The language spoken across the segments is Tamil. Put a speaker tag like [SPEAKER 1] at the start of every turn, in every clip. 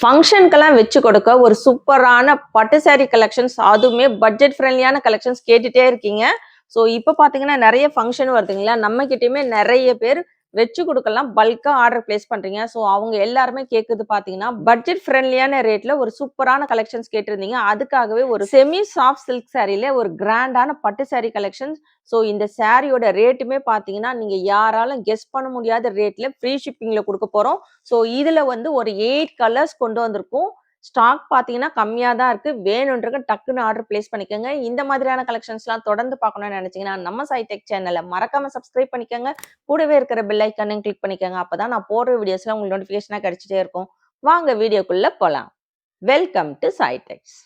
[SPEAKER 1] ஃபங்க்ஷனுக்கெல்லாம் வச்சு கொடுக்க ஒரு சூப்பரான பட்டு saree கலெக்ஷன்ஸ் அதுவுமே பட்ஜெட் ஃப்ரெண்ட்லியான கலெக்ஷன்ஸ் கேட்டுட்டே இருக்கீங்க. ஸோ இப்போ பார்த்தீங்கன்னா நிறைய ஃபங்க்ஷன் வருதுங்களா? நம்ம கிட்டேயுமே நிறைய பேர் வச்சு கொடுக்கலாம். பல்காக ஆர்டர் பிளேஸ் பண்ணுறீங்க ஸோ அவங்க எல்லாருமே கேட்குறது பார்த்தீங்கன்னா பட்ஜெட் ஃப்ரெண்ட்லியான ரேட்டில் ஒரு சூப்பரான கலெக்ஷன்ஸ் கேட்டிருந்தீங்க. அதுக்காகவே ஒரு செமி சாஃப்ட் சில்க் சாரியில ஒரு கிராண்டான பட்டு சாரி கலெக்ஷன்ஸ் ஸோ இந்த சாரியோட ரேட்டுமே பார்த்தீங்கன்னா நீங்கள் யாராலும் கெஸ் பண்ண முடியாத ரேட்டில் ஃப்ரீ ஷிப்பிங்கில் கொடுக்க போகிறோம் ஸோ இதில் வந்து ஒரு எயிட் கலர்ஸ் கொண்டு வந்திருக்கோம். ஸ்டாக் பார்த்தீங்கன்னா கம்மியாக தான் இருக்குது வேணுன்றக்கு டக்குன்னு ஆர்டர் பிளேஸ் பண்ணிக்கோங்க. இந்த மாதிரியான கலெக்ஷன்ஸ்லாம் தொடர்ந்து பார்க்கணும்னு நினச்சிங்கன்னா நம்ம சைடெக் சேனலை மறக்காமல் சப்ஸ்கிரைப் பண்ணிக்கோங்க. கூடவே இருக்கிற பெல் ஐக்கானையும் கிளிக் பண்ணிக்கோங்க. அப்போ தான் நான் போடுற வீடியோஸ்லாம் உங்களுக்கு நோட்டிஃபிகேஷனாக கிடச்சிட்டே இருக்கும். வாங்க வீடியோக்குள்ளே போகலாம் welcome to Sidex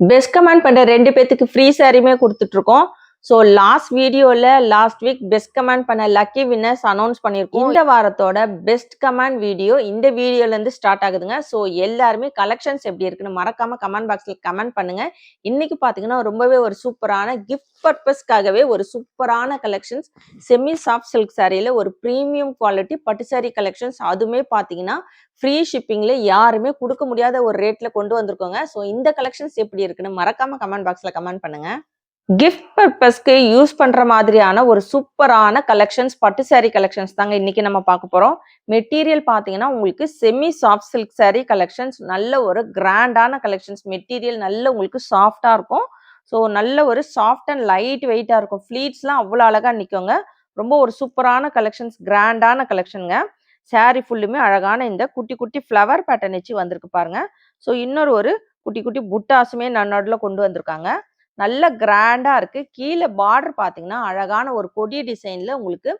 [SPEAKER 1] best comment பண்ணுற ரெண்டு பேத்துக்கு ஃப்ரீ சாரியுமே கொடுத்துட்ருக்கோம் ஸோ லாஸ்ட் வீடியோவில் லாஸ்ட் வீக் பெஸ்ட் கமெண்ட் பண்ண லக்கி வின்னர்ஸ் அனௌன்ஸ் பண்ணியிருக்கோம் இந்த வாரத்தோட பெஸ்ட் கமெண்ட் வீடியோ இந்த வீடியோலேருந்து ஸ்டார்ட் ஆகுதுங்க. ஸோ எல்லாருமே கலெக்ஷன்ஸ் எப்படி இருக்குன்னு மறக்காம கமெண்ட் பாக்ஸில் கமெண்ட் பண்ணுங்க. இன்னைக்கு பார்த்தீங்கன்னா ரொம்பவே ஒரு சூப்பரான கிஃப்ட் பர்பஸ்க்காகவே ஒரு சூப்பரான கலெக்ஷன்ஸ் செமி சாஃப்ட் சில்க் சாரியில் ஒரு ப்ரீமியம் குவாலிட்டி பட்டு சாரி கலெக்ஷன்ஸ் அதுவுமே பார்த்தீங்கன்னா ஃப்ரீ ஷிப்பிங்கில் யாருமே கொடுக்க முடியாத ஒரு ரேட்டில் கொண்டு வந்திருக்கோங்க. ஸோ இந்த கலெக்ஷன்ஸ் எப்படி இருக்குன்னு மறக்காம கமெண்ட் பாக்ஸில் கமெண்ட் பண்ணுங்க. கிஃப்ட் பர்பஸ்க்கு யூஸ் பண்ற மாதிரியான ஒரு சூப்பரான கலெக்ஷன்ஸ் பட்டு saree கலெக்ஷன்ஸ் தாங்க இன்னைக்கு நம்ம பார்க்க போறோம். மெட்டீரியல் பார்த்தீங்கன்னா உங்களுக்கு semi soft silk saree collections நல்ல ஒரு கிராண்டான கலெக்ஷன்ஸ் மெட்டீரியல் நல்ல உங்களுக்கு சாஃப்டா இருக்கும். ஸோ நல்ல ஒரு சாஃப்ட் அண்ட் லைட் வெயிட்டா இருக்கும். ஃப்ளீட்ஸ்லாம் அவ்வளோ அழகா நிற்குங்க ரொம்ப ஒரு சூப்பரான கலெக்ஷன்ஸ் கிராண்டான கலெக்ஷனுங்க saree ஃபுல்லுமே அழகான இந்த குட்டி குட்டி ஃப்ளவர் பேட்டர்ன் வச்சு வந்திருக்கு பாருங்க. ஸோ இன்னொரு ஒரு குட்டி குட்டி புட்டாசுமே நன்னோடில் கொண்டு வந்திருக்காங்க. நல்ல கிராண்டாக இருக்குது கீழே பார்டர் பார்த்தீங்கன்னா அழகான ஒரு கொடி டிசைனில் உங்களுக்கு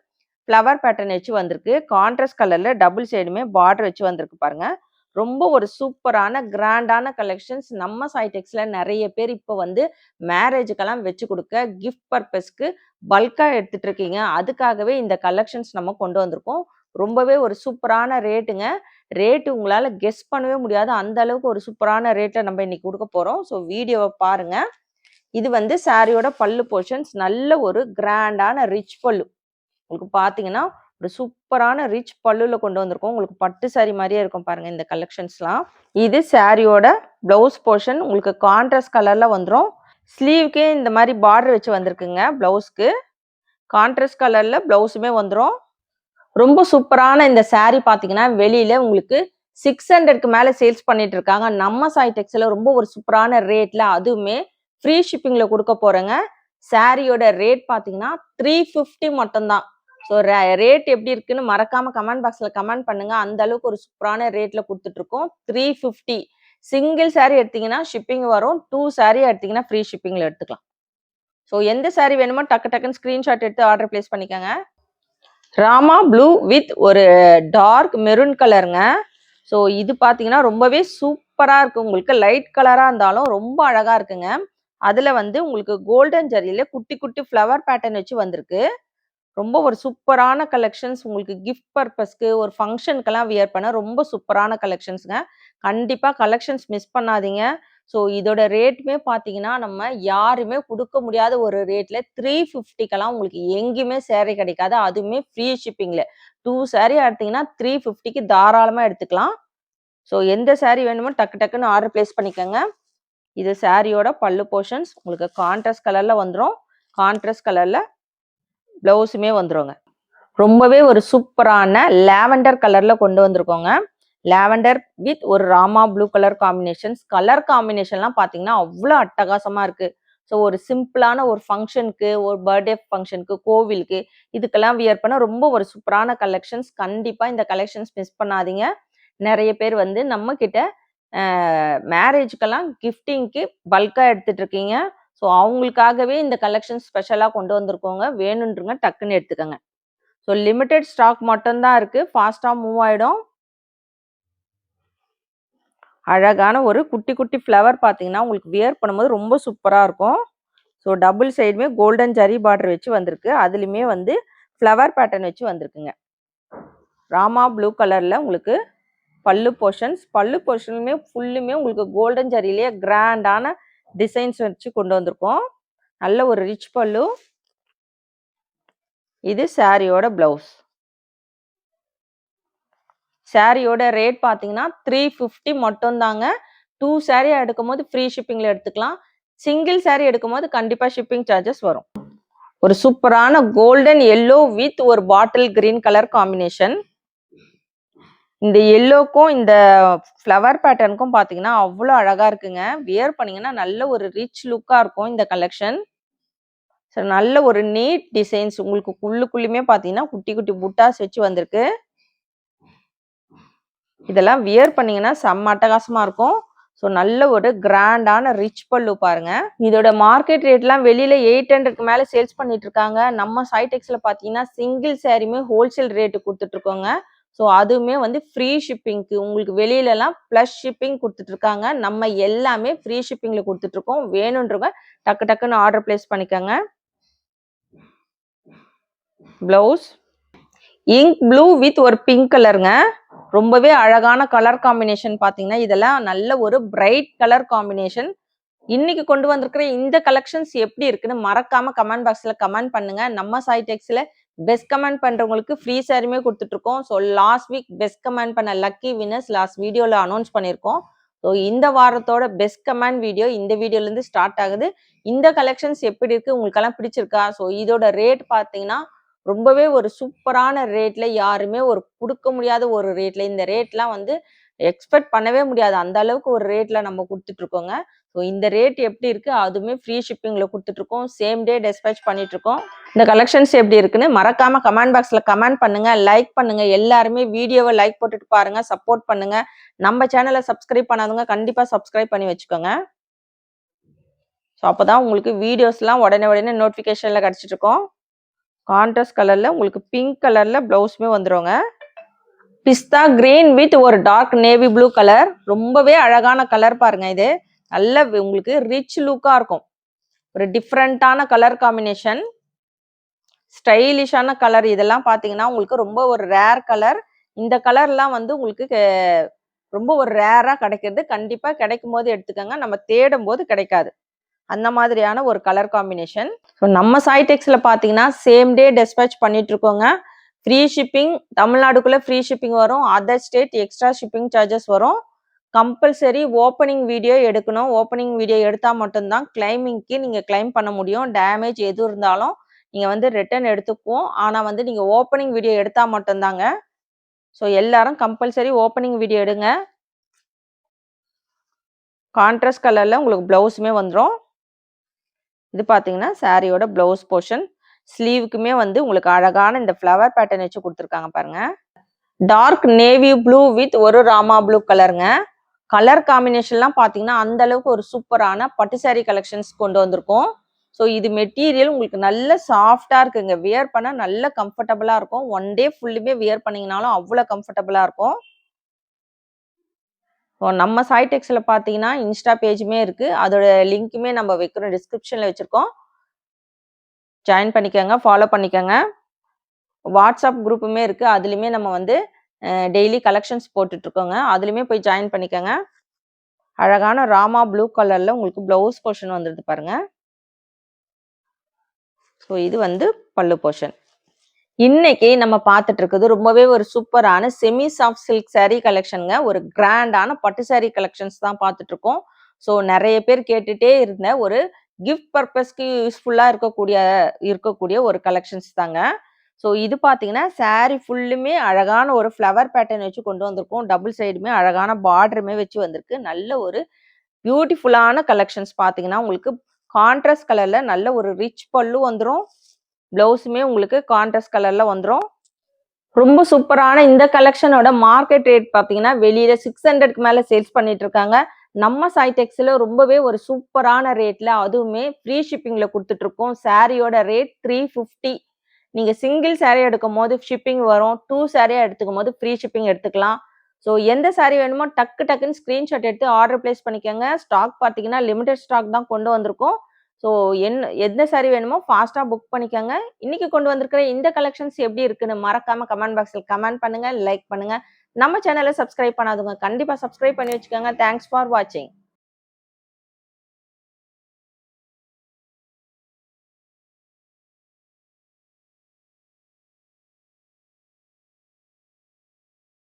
[SPEAKER 1] ஃப்ளவர் பேட்டர்ன் வச்சு வந்திருக்கு. கான்ட்ராஸ்ட் கலரில் டபுள் சைடுமே பார்டர் வச்சு வந்திருக்கு பாருங்கள் ரொம்ப ஒரு சூப்பரான கிராண்டான கலெக்ஷன்ஸ் நம்ம சைடெக்ஸில் நிறைய பேர் இப்போ வந்து மேரேஜுக்கெல்லாம் வச்சு கொடுக்க கிஃப்ட் பர்பஸ்க்கு பல்காக எடுத்துகிட்டு இருக்கீங்க. அதுக்காகவே இந்த கலெக்ஷன்ஸ் நம்ம கொண்டு வந்திருக்கோம். ரொம்பவே ஒரு சூப்பரான ரேட்டுங்க ரேட்டு உங்களால் கெஸ் பண்ணவே முடியாது. அந்த அளவுக்கு ஒரு சூப்பரான ரேட்டில் நம்ம இன்னைக்கு கொடுக்க போகிறோம் ஸோ வீடியோவை பாருங்கள் இது வந்து சாரியோட பல்லு போர்ஷன்ஸ் நல்ல ஒரு கிராண்டான ரிச் பல்லு. உங்களுக்கு பார்த்தீங்கன்னா ஒரு சூப்பரான ரிச் பல்லுல கொண்டு வந்திருக்கோம். உங்களுக்கு பட்டு சாரி மாதிரியே இருக்கும் பாருங்க இந்த கலெக்ஷன்ஸ்லாம் இது சாரியோட பிளவுஸ் போர்ஷன் உங்களுக்கு கான்ட்ராஸ்ட் கலர்ல வந்துடும் ஸ்லீவ்க்கே இந்த மாதிரி பார்டர் வச்சு வந்திருக்குங்க பிளவுஸ்க்கு கான்ட்ராஸ்ட் கலர்ல பிளவுஸுமே வந்துடும் ரொம்ப சூப்பரான இந்த saree பார்த்தீங்கன்னா வெளியில உங்களுக்கு சிக்ஸ் ஹண்ட்ரட்க்கு மேலே சேல்ஸ் பண்ணிட்டு இருக்காங்க. நம்ம டெக்ஸில் ரொம்ப ஒரு சூப்பரான ரேட்ல அதுவுமே ஃப்ரீ ஷிப்பிங்கில் கொடுக்க போகிறேங்க சாரியோட ரேட் பார்த்தீங்கன்னா த்ரீ ஃபிஃப்டி மட்டும்தான். ஸோ ரேட் எப்படி இருக்குன்னு மறக்காம கமெண்ட் பாக்ஸில் கமெண்ட் பண்ணுங்க. அந்த அளவுக்கு ஒரு சூப்பரான ரேட்ல கொடுத்துட்டு இருக்கோம் த்ரீ ஃபிஃப்டி சிங்கிள் சாரீ எடுத்தீங்கன்னா ஷிப்பிங் வரும். டூ சாரீ எடுத்தீங்கன்னா ஃப்ரீ ஷிப்பிங்ல எடுத்துக்கலாம். ஸோ எந்த சாரீ வேணுமோ டக்கு டக்குன்னு ஸ்க்ரீன்ஷாட் எடுத்து ஆர்டர் பிளேஸ் பண்ணிக்கோங்க. ராமா ப்ளூ வித் ஒரு டார்க் மெரூன் கலருங்க ஸோ இது பார்த்தீங்கன்னா ரொம்பவே சூப்பராக இருக்கும் உங்களுக்கு லைட் கலராக இருந்தாலும் ரொம்ப அழகாக இருக்குங்க. அதில் வந்து உங்களுக்கு கோல்டன் ஜரியில குட்டி குட்டி ஃப்ளவர் பேட்டர்ன் வச்சு வந்திருக்கு. ரொம்ப ஒரு சூப்பரான கலெக்ஷன்ஸ் உங்களுக்கு கிஃப்ட் பர்பஸ்க்கு ஒரு ஃபங்க்ஷனுக்கெல்லாம் வியர் பண்ண ரொம்ப சூப்பரான கலெக்ஷன்ஸுங்க கண்டிப்பாக கலெக்ஷன்ஸ் மிஸ் பண்ணாதீங்க. ஸோ இதோட ரேட்டுமே பார்த்தீங்கன்னா நம்ம யாருமே கொடுக்க முடியாத ஒரு ரேட்டில் த்ரீ ஃபிஃப்டிக்கெல்லாம் உங்களுக்கு எங்கேயுமே சேரீ கிடைக்காது. அதுவுமே ஃப்ரீ ஷிப்பிங்கில் டூ சேரீ எடுத்தீங்கன்னா த்ரீ ஃபிஃப்டிக்கு தாராளமாக எடுத்துக்கலாம். ஸோ எந்த சேரீ வேணுமோ டக்கு டக்குன்னு ஆர்டர் பிளேஸ் பண்ணிக்கோங்க. இது சாரியோட பல்லு போர்ஷன்ஸ் உங்களுக்கு கான்ட்ராஸ்ட் கலரில் வந்துடும் கான்ட்ராஸ்ட் கலரில் ப்ளவுஸுமே வந்துருங்க. ரொம்பவே ஒரு சூப்பரான லாவெண்டர் கலரில் கொண்டு வந்திருக்கோங்க. லாவெண்டர் வித் ஒரு Rama blue colour combinations colour காம்பினேஷன்லாம் பார்த்தீங்கன்னா அவ்வளோ அட்டகாசமாக இருக்குது ஸோ ஒரு சிம்பிளான ஒரு ஃபங்க்ஷனுக்கு ஒரு பர்த்டே ஃபங்க்ஷனுக்கு கோவிலுக்கு இதுக்கெல்லாம் வியர் பண்ண ரொம்ப ஒரு சூப்பரான கலெக்ஷன்ஸ் கண்டிப்பாக இந்த கலெக்ஷன்ஸ் மிஸ் பண்ணாதீங்க. நிறைய பேர் வந்து நம்ம கிட்ட மேரேஜுக்கெல்லாம் கிஃப்டிங்க்கு பல்காக எடுத்துட்டு இருக்கீங்க ஸோ அவங்களுக்காகவே இந்த கலெக்ஷன் ஸ்பெஷலாக கொண்டு வந்திருக்கோங்க. வேணுன்றங்க டக்குன்னு எடுத்துக்கோங்க. ஸோ லிமிட்டெட் ஸ்டாக் மட்டும்தான் இருக்குது ஃபாஸ்ட்டாக மூவ் ஆகிடும் அழகான ஒரு குட்டி குட்டி ஃப்ளவர் பார்த்தீங்கன்னா உங்களுக்கு வியர் பண்ணும்போது ரொம்ப சூப்பராக இருக்கும். ஸோ டபுள் சைடுமே கோல்டன் ஜரி பார்டர் வச்சு வந்திருக்கு. அதுலேயுமே வந்து ஃப்ளவர் பேட்டர்ன் வச்சு வந்திருக்குங்க. ராமா ப்ளூ கலரில் உங்களுக்கு பல்லு போர்ஷன்ஸ் பல்லு போர்ஷனுமே ஃபுல்லுமே உங்களுக்கு கோல்டன் ஜரிலேயே கிராண்டான டிசைன்ஸ் வச்சு கொண்டு வந்திருக்கோம். நல்ல ஒரு ரிச் பல்லு. இது சாரியோட பிளவுஸ் சாரியோட ரேட் பார்த்தீங்கன்னா த்ரீ ஃபிஃப்டி மட்டும்தாங்க. டூ சாரீ எடுக்கும்போது ஃப்ரீ ஷிப்பிங்ல எடுத்துக்கலாம். சிங்கிள் saree எடுக்கும்போது கண்டிப்பா ஷிப்பிங் சார்ஜஸ் வரும். ஒரு சூப்பரான கோல்டன் எல்லோ வித் ஒரு பாட்டில் கிரீன் கலர் காம்பினேஷன் இந்த எல்லோக்கும் இந்த ஃப்ளவர் பேட்டர்னுக்கும் பார்த்தீங்கன்னா அவ்வளோ அழகா இருக்குங்க. வியர் பண்ணீங்கன்னா நல்ல ஒரு ரிச் லுக்காக இருக்கும் இந்த கலெக்ஷன் ஸோ நல்ல ஒரு நீட் டிசைன்ஸ் உங்களுக்கு உள்ளுக்குள்ளுமே பார்த்தீங்கன்னா குட்டி குட்டி புட்டாஸ் வச்சு வந்திருக்கு. இதெல்லாம் வியர் பண்ணீங்கன்னா செம்ம அட்டகாசமாக இருக்கும். ஸோ நல்ல ஒரு கிராண்டான ரிச் பல்லு பாருங்க. இதோட மார்க்கெட் ரேட்லாம் வெளியில எயிட் ஹண்ட்ரட்க்கு மேலே சேல்ஸ் பண்ணிட்டு இருக்காங்க. நம்ம சைடெக்ஸ்ல பார்த்தீங்கன்னா சிங்கிள் சாரியுமே ஹோல்சேல் ரேட்டு கொடுத்துட்டு இருக்கோங்க. ஸோ அதுவுமே வந்து ஃப்ரீ ஷிப்பிங்க்கு உங்களுக்கு வெளியிலலாம் ப்ளஸ் ஷிப்பிங் கொடுத்துட்ருக்காங்க. நம்ம எல்லாமே ஃப்ரீ ஷிப்பிங்கில் கொடுத்துட்ருக்கோம். வேணுன்றவங்க டக்கு டக்குன்னு ஆர்டர் பிளேஸ் பண்ணிக்கோங்க. ப்ளவுஸ் இங்க் ப்ளூ வித் ஒரு பிங்க் கலருங்க ரொம்பவே அழகான கலர் காம்பினேஷன் பார்த்தீங்கன்னா இதெல்லாம் நல்ல ஒரு பிரைட் கலர் காம்பினேஷன் இன்னைக்கு கொண்டு வந்திருக்கிற இந்த கலெக்ஷன்ஸ் எப்படி இருக்குன்னு மறக்காம கமெண்ட் பாக்ஸ்ல கமெண்ட் பண்ணுங்க. நம்ம சைடெக்ஸ்ல பெஸ்ட் கமெண்ட் பண்றவங்களுக்கு ஃப்ரீ சாரியுமே கொடுத்துட்டு இருக்கோம் so last week best comment பண்ண லக்கி வினர்ஸ் லாஸ்ட் வீடியோல அனௌன்ஸ் பண்ணியிருக்கோம். ஸோ இந்த வாரத்தோட பெஸ்ட் கமெண்ட் வீடியோ இந்த வீடியோல இருந்து ஸ்டார்ட் ஆகுது. இந்த கலெக்ஷன்ஸ் எப்படி இருக்கு? உங்களுக்கெல்லாம் பிடிச்சிருக்கா? ஸோ இதோட ரேட் பார்த்தீங்கன்னா ரொம்பவே ஒரு சூப்பரான ரேட்ல யாருமே ஒரு கொடுக்க முடியாத ஒரு ரேட்ல இந்த ரேட்லாம் வந்து எக்ஸ்பெக்ட் பண்ணவே முடியாது. அந்த அளவுக்கு ஒரு ரேட்ல நம்ம கொடுத்துட்டு இருக்கோங்க ஸோ இந்த ரேட் எப்படி இருக்கு அதுவுமே ஃப்ரீ ஷிப்பிங்ல கொடுத்துட்டு இருக்கோம் சேம் டே டெஸ்பேச் பண்ணிட்டு இருக்கோம் இந்த கலெக்ஷன்ஸ் எப்படி இருக்குன்னு மறக்காம கமெண்ட் பாக்ஸ்ல கமெண்ட் பண்ணுங்க லைக் பண்ணுங்க. எல்லாருமே வீடியோவை லைக் போட்டுட்டு பாருங்க சப்போர்ட் பண்ணுங்க. நம்ம சேனலை சப்ஸ்கிரைப் பண்ணாதவங்க கண்டிப்பா சப்ஸ்கிரைப் பண்ணி வச்சுக்கோங்க. ஸோ அப்போதான் உங்களுக்கு வீடியோஸ்லாம் உடனே உடனே நோட்டிஃபிகேஷனில் கிடச்சிட்ருக்கோம். கான்ட்ராஸ்ட் கலரில் உங்களுக்கு பிங்க் கலரில் ப்ளவுஸுமே வந்துருங்க. பிஸ்தா கிரீன் வித் ஒரு டார்க் நேவி ப்ளூ கலர். ரொம்பவே அழகான கலர் பாருங்க இது. நல்ல உங்களுக்கு ரிச் லுக்காக இருக்கும். ஒரு டிஃப்ரெண்ட்டான கலர் காம்பினேஷன் ஸ்டைலிஷான கலர் இதெல்லாம் பார்த்தீங்கன்னா உங்களுக்கு ரொம்ப ஒரு ரேர் கலர் இந்த கலர்லாம் வந்து உங்களுக்கு ரொம்ப ஒரு ரேராக கிடைக்கிறது. கண்டிப்பாக கிடைக்கும் போது எடுத்துக்கோங்க. நம்ம தேடும் போது கிடைக்காது. அந்த மாதிரியான ஒரு கலர் காம்பினேஷன் ஸோ நம்ம சைடெக்ஸ்ல பார்த்தீங்கன்னா சேம் டே டெஸ்பேச் பண்ணிட்டு இருக்கோங்க. ஃப்ரீ ஷிப்பிங் தமிழ்நாடுக்குள்ளே ஃப்ரீ ஷிப்பிங் வரும். Other state extra shipping charges வரும். கம்பல்சரி ஓப்பனிங் வீடியோ எடுக்கணும். ஓப்பனிங் வீடியோ எடுத்தால் மட்டும்தான் கிளைமிங்க்கு நீங்கள் கிளைம் பண்ண முடியும். டேமேஜ் எது இருந்தாலும் நீங்கள் வந்து ரிட்டர்ன் எடுத்துக்குவோம். ஆனால் வந்து நீங்கள் ஓப்பனிங் வீடியோ எடுத்தால் மட்டும்தாங்க. ஸோ எல்லாரும் கம்பல்சரி ஓப்பனிங் வீடியோ எடுங்க. கான்ட்ராஸ்ட் கலரில் உங்களுக்கு ப்ளவுஸுமே வந்துடும் இது பார்த்தீங்கன்னா சாரியோட ப்ளவுஸ் போர்ஷன் ஸ்லீவுக்குமே வந்து உங்களுக்கு அழகான இந்த ஃப்ளவர் பேட்டர்ன் வச்சு கொடுத்துருக்காங்க பாருங்க. டார்க் நேவி ப்ளூ வித் ஒரு ராமா ப்ளூ கலருங்க கலர் காம்பினேஷன்லாம் பார்த்தீங்கன்னா அந்த அளவுக்கு ஒரு சூப்பரான பட்டு saree கலெக்ஷன்ஸ் கொண்டு வந்திருக்கோம். ஸோ இது மெட்டீரியல் உங்களுக்கு நல்ல சாஃப்டாக இருக்குங்க. வியர் பண்ண நல்ல கம்ஃபர்டபுளாக இருக்கும். ஒன் டே ஃபுல்லுமே வியர் பண்ணிங்கனாலும் அவ்வளோ கம்ஃபர்டபுளாக இருக்கும். ஸோ நம்ம சாய்டெக்ஸில் பார்த்தீங்கன்னா இன்ஸ்டா பேஜுமே இருக்குது அதோட லிங்க்குமே நம்ம வைக்கிறோம் டிஸ்கிரிப்ஷனில் வச்சுருக்கோம். ஜாயின் பண்ணிக்கோங்க ஃபாலோ பண்ணிக்கோங்க. வாட்ஸ்அப் குரூப்புமே இருக்குது அதுலேயுமே நம்ம வந்து டெய்லி கலெக்ஷன்ஸ் போட்டுட்ருக்கோங்க. இருக்கோங்க போய் ஜாயின் பண்ணிக்கோங்க. அழகான ராமா ப்ளூ கலரில் உங்களுக்கு ப்ளவுஸ் போர்ஷன் வந்துடுது பாருங்கள் ஸோ இது வந்து பல்லு போர்ஷன் இன்னைக்கு நம்ம பார்த்துட்டு இருக்குது ரொம்பவே ஒரு சூப்பரான செமி சாஃப்ட் சில்க் சாரீ கலெக்ஷனுங்க ஒரு கிராண்டான பட்டு சாரீ கலெக்ஷன்ஸ் தான் பார்த்துட்டு இருக்கோம் ஸோ நிறைய பேர் கேட்டுட்டே இருந்த ஒரு கிஃப்ட் பர்பஸ்க்கு யூஸ்ஃபுல்லாக இருக்கக்கூடிய இருக்கக்கூடிய ஒரு கலெக்ஷன்ஸ் தாங்க. ஸோ இது பார்த்தீங்கன்னா saree ஃபுல்லுமே அழகான ஒரு ஃப்ளவர் பேட்டர்ன் வச்சு கொண்டு வந்திருக்கோம். டபுள் சைடுமே அழகான பார்டருமே வச்சு வந்திருக்கு. நல்ல ஒரு பியூட்டிஃபுல்லான கலெக்ஷன்ஸ் பார்த்தீங்கன்னா உங்களுக்கு கான்ட்ராஸ்ட் கலரில் நல்ல ஒரு ரிச் பல்லு வந்துடும் ப்ளவுஸுமே உங்களுக்கு கான்ட்ராஸ்ட் கலரில் வந்துடும் ரொம்ப சூப்பரான இந்த கலெக்ஷனோட மார்க்கெட் ரேட் பார்த்தீங்கன்னா வெளியில் சிக்ஸ் ஹண்ட்ரட்க்கு மேலே சேல்ஸ் பண்ணிட்டு இருக்காங்க. நம்ம சைடெக்ஸ்ல ரொம்பவே ஒரு சூப்பரான ரேட்டில் அதுவுமே ஃப்ரீ ஷிப்பிங்கில் கொடுத்துட்டு இருக்கோம் சாரியோட ரேட் த்ரீ ஃபிஃப்டி நீங்கள் சிங்கிள் saree எடுக்கும் போது ஷிப்பிங் வரும். டூ சாரியாக எடுத்துக்கும் போது ஃப்ரீ ஷிப்பிங் எடுத்துக்கலாம். ஸோ எந்த saree வேணுமோ டக்கு டக்குன்னு ஸ்க்ரீன்ஷாட் எடுத்து ஆர்டர் பிளேஸ் பண்ணிக்கோங்க. ஸ்டாக் பார்த்தீங்கன்னா லிமிடெட் ஸ்டாக் தான் கொண்டு வந்திருக்கோம். ஸோ என்ன எந்த saree வேணுமோ ஃபாஸ்ட்டாக புக் பண்ணிக்கோங்க. இன்னைக்கு கொண்டு வந்திருக்கிற இந்த கலெக்ஷன்ஸ் எப்படி இருக்குன்னு மறக்காமல் கமெண்ட் பாக்ஸில் கமெண்ட் பண்ணுங்கள் லைக் பண்ணுங்கள் நம்ம சேனலை சப்ஸ்கிரைப் பண்ணாதவங்க கண்டிப்பாக சப்ஸ்கிரைப் பண்ணி வச்சுக்கோங்க. தேங்க்ஸ் ஃபார் வாட்சிங்